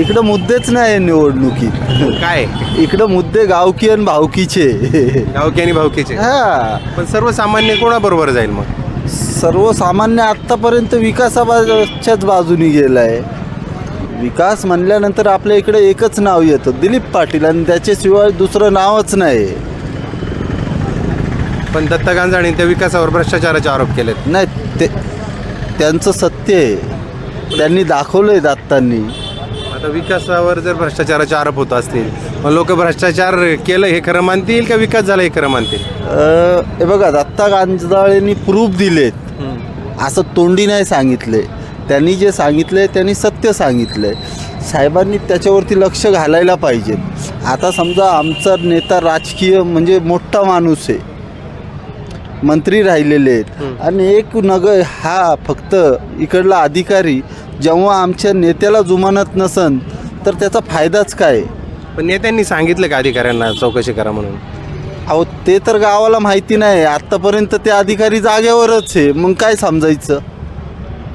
इकडं मुद्देच नाही निवडणुकीत काय? इकडं मुद्दे गावकी आणि भावकीचे. गावकी आणि भावकीचे. हा. पण सर्वसामान्य कोणाबरोबर जाईल मग? सर्वसामान्य आत्तापर्यंत विकासाच्याच बाजूनी गेला आहे विकास म्हणल्यानंतर आपल्या इकडे एकच नाव येतं दिलीप पाटील. आणि त्याच्याशिवाय दुसरं नावच नाही. पण दत्ता गांजाणे त्या विकासावर भ्रष्टाचाराचे आरोप केलेत. नाही ते त्यांचं सत्य आहे. त्यांनी दाखवलं आहे दत्तांनी. आता विकासावर जर भ्रष्टाचाराचे आरोप होत असतील मग लोक भ्रष्टाचार केलं हे खरं मानतील का विकास झाला हे खरं मानतील? अ, हे बघा दत्ता गांजाळेंनी प्रूफ दिलेत. असं तोंडी नाही सांगितले. त्यांनी जे सांगितले त्यांनी सत्य सांगितले. साहेबांनी त्याच्यावरती लक्ष घालायला पाहिजे आता समजा आमचा नेता राजकीय म्हणजे मोठा माणूस आहे. मंत्री राहिलेले आहेत. आणि एक नग हा फक्त इकडला अधिकारी जेव्हा आमच्या नेत्याला जुमानत नसन तर त्याचा फायदाच काय? पण नेत्यांनी सांगितलं का अधिकाऱ्यांना चौकशी करा म्हणून? अहो ते तर गावाला माहिती नाही. आत्तापर्यंत ते अधिकारी जागेवरच आहे. मग काय समजायचं?